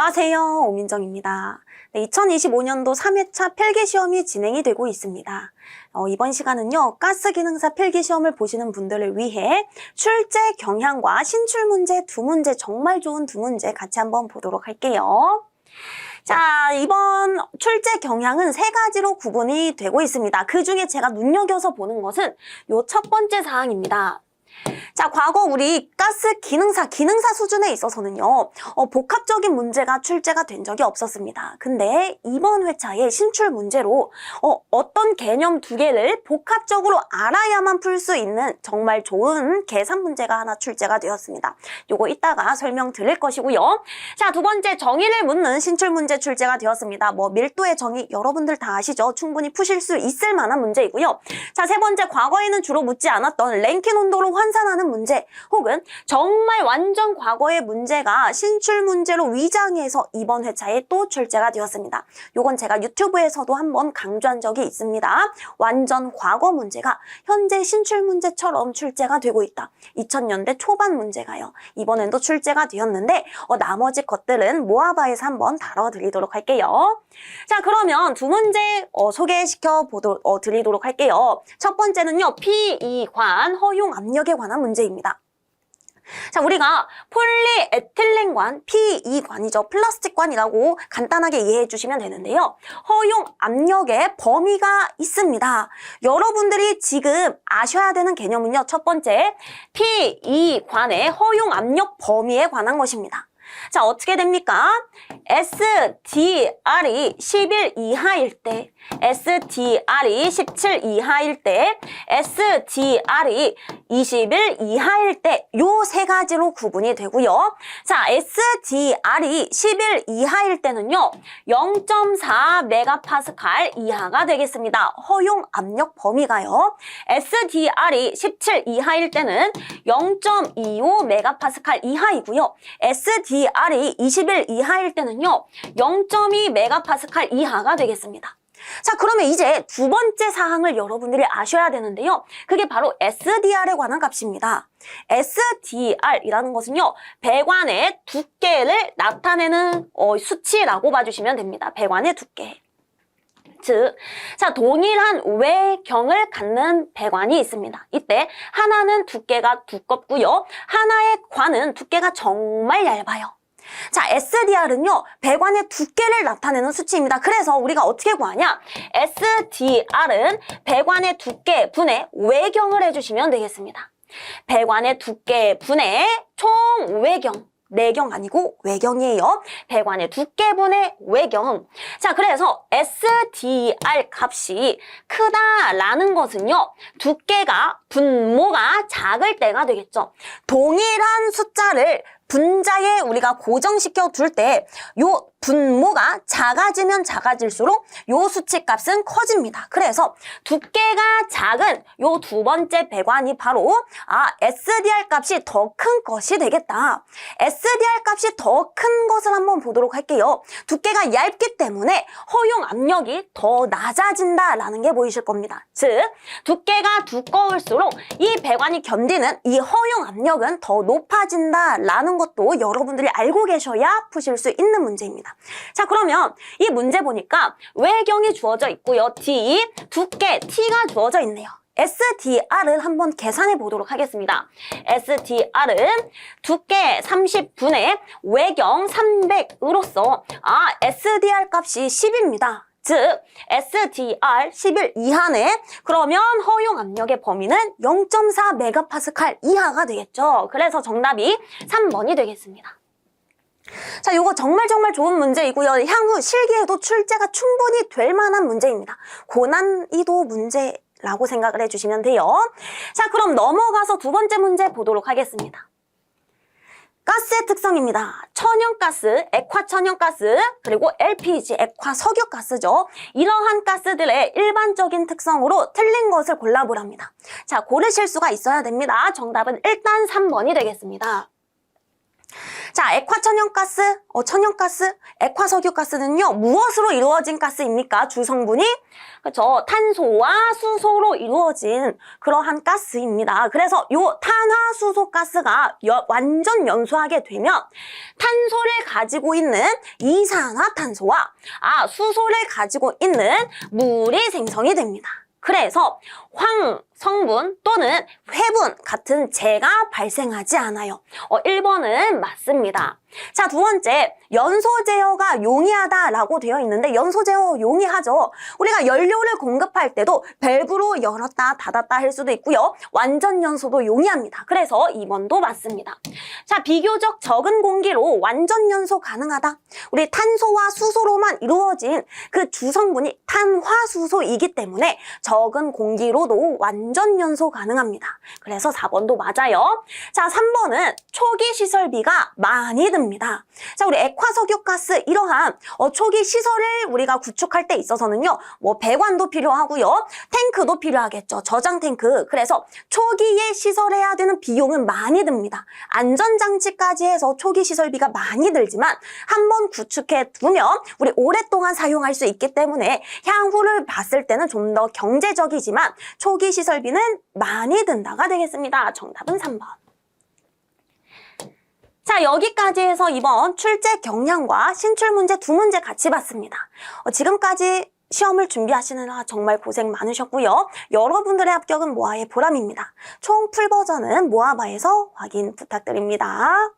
안녕하세요. 오민정입니다. 네, 2025년도 3회차 필기 시험이 진행이 되고 있습니다. 어, 이번 시간은요, 가스 기능사 필기 시험을 보시는 분들을 위해 출제 경향과 신출 문제 두 문제, 정말 좋은 두 문제 같이 한번 보도록 할게요. 자, 이번 출제 경향은 세 가지로 구분이 되고 있습니다. 그 중에 제가 눈여겨서 보는 것은 요 첫 번째 사항입니다. 자, 과거 우리 가스 기능사, 기능사 수준에 있어서는요, 어, 복합적인 문제가 출제가 된 적이 없었습니다. 근데 이번 회차에 신출 문제로, 어, 어떤 개념 두 개를 복합적으로 알아야만 풀 수 있는 정말 좋은 계산 문제가 하나 출제가 되었습니다. 요거 이따가 설명 드릴 것이고요. 자, 두 번째 정의를 묻는 신출 문제 출제가 되었습니다. 뭐, 밀도의 정의 여러분들 다 아시죠? 충분히 푸실 수 있을 만한 문제이고요. 자, 세 번째 과거에는 주로 묻지 않았던 랭킹 온도로 환산하는 문제 혹은 정말 완전 과거의 문제가 신출 문제로 위장해서 이번 회차에 또 출제가 되었습니다. 요건 제가 유튜브에서도 한번 강조한 적이 있습니다. 완전 과거 문제가 현재 신출 문제처럼 출제가 되고 있다. 2000년대 초반 문제가요. 이번엔도 출제가 되었는데 어, 나머지 것들은 모아바에서 한번 다뤄드리도록 할게요. 자 그러면 두 문제 어, 소개시켜 보도, 어, 드리도록 할게요. 첫 번째는요. P2관 허용 압력에 관한 문제입니다. 자, 우리가 폴리에틸렌관 P2관이죠. 플라스틱관이라고 간단하게 이해해 주시면 되는데요. 허용 압력의 범위가 있습니다. 여러분들이 지금 아셔야 되는 개념은요. 첫 번째, P2관의 허용 압력 범위에 관한 것입니다. 자, 어떻게 됩니까? SDR이 11 이하일 때, SDR이 17 이하일 때, SDR이 21 이하일 때, 요 세 가지로 구분이 되고요. 자, SDR이 11 이하일 때는요, 0.4 메가파스칼 이하가 되겠습니다. 허용 압력 범위가요. SDR이 17 이하일 때는 0.25 메가파스칼 이하이고요. SDR이 21 이하일 때는요, 0.2 메가파스칼 이하가 되겠습니다. 자, 그러면 이제 두 번째 사항을 여러분들이 아셔야 되는데요. 그게 바로 SDR에 관한 값입니다. SDR이라는 것은요, 배관의 두께를 나타내는 어, 수치라고 봐주시면 됩니다. 배관의 두께. 즉, 자, 동일한 외경을 갖는 배관이 있습니다. 이때 하나는 두께가 두껍고요. 하나의 관은 두께가 정말 얇아요. 자, SDR은요, 배관의 두께를 나타내는 수치입니다. 그래서 우리가 어떻게 구하냐? SDR은 배관의 두께 분의 외경을 해주시면 되겠습니다. 배관의 두께 분의 총 외경. 내경 아니고 외경이에요. 배관의 두께분의 외경. 자, 그래서 SDR 값이 크다라는 것은요. 두께가 분모가 작을 때가 되겠죠. 동일한 숫자를 분자에 우리가 고정시켜 둘 때 요 분모가 작아지면 작아질수록 요 수치 값은 커집니다. 그래서 두께가 작은 요 두 번째 배관이 바로 아 SDR 값이 더 큰 것이 되겠다. SDR 값이 더 큰 것을 한번 보도록 할게요. 두께가 얇기 때문에 허용 압력이 더 낮아진다라는 게 보이실 겁니다. 즉 두께가 두꺼울수록 이 배관이 견디는 이 허용 압력은 더 높아진다라는 것도 여러분들이 알고 계셔야 푸실 수 있는 문제입니다. 자, 그러면 이 문제 보니까 외경이 주어져 있고요. D, 두께, T가 주어져 있네요. SDR을 한번 계산해 보도록 하겠습니다. SDR은 두께 30분의 외경 300으로서 아, SDR 값이 10입니다. 즉 SDR 11 이하네. 그러면 허용 압력의 범위는 0.4 메가파스칼 이하가 되겠죠. 그래서 정답이 3번이 되겠습니다. 자, 요거 정말 정말 좋은 문제이고요. 향후 실기에도 출제가 충분히 될 만한 문제입니다. 고난이도 문제 라고 생각을 해주시면 돼요. 자, 그럼 넘어가서 두 번째 문제 보도록 하겠습니다. 가스의 특성입니다. 천연가스, 액화천연가스, 그리고 LPG, 액화석유가스죠. 이러한 가스들의 일반적인 특성으로 틀린 것을 골라보랍니다. 자, 고르실 수가 있어야 됩니다. 정답은 일단 3번이 되겠습니다. 자, 액화 천연가스, 어, 천연가스, 액화 석유가스는요, 무엇으로 이루어진 가스입니까? 주성분이? 그렇죠. 탄소와 수소로 이루어진 그러한 가스입니다. 그래서 요 탄화수소 가스가 여- 완전 연소하게 되면 탄소를 가지고 있는 이산화탄소와 아, 수소를 가지고 있는 물이 생성이 됩니다. 그래서 황 성분 또는 회분 같은 재가 발생하지 않아요. 어, 1번은 맞습니다. 자, 두 번째, 연소 제어가 용이하다라고 되어 있는데 연소 제어 용이하죠. 우리가 연료를 공급할 때도 밸브로 열었다 닫았다 할 수도 있고요. 완전 연소도 용이합니다. 그래서 2번도 맞습니다. 자, 비교적 적은 공기로 완전 연소 가능하다. 우리 탄소와 수소로 만 이루어진 그 주성분이 탄화수소이기 때문에 적은 공기로도 완전 연소 가능합니다. 그래서 4번도 맞아요. 자, 3번은 초기 시설비가 많이 듭니다. 자, 우리 액화석유가스 이러한 어, 초기 시설을 우리가 구축할 때 있어서는요, 뭐 배관도 필요하고요, 탱크도 필요하겠죠. 저장 탱크. 그래서 초기에 시설해야 되는 비용은 많이 듭니다. 안전장치까지 해서 초기 시설비가 많이 들지만 한 번 구축해 두면 우리 오랫동안 사용할 수 있기 때문에 향후를 봤을 때는 좀 더 경제적이지만 초기 시설비는 많이 든다가 되겠습니다. 정답은 3번. 자, 여기까지 해서 이번 출제 경향과 신출 문제 두 문제 같이 봤습니다. 어, 지금까지 시험을 준비하시느라 정말 고생 많으셨고요. 여러분들의 합격은 모아의 보람입니다. 총 풀 버전은 모아바에서 확인 부탁드립니다.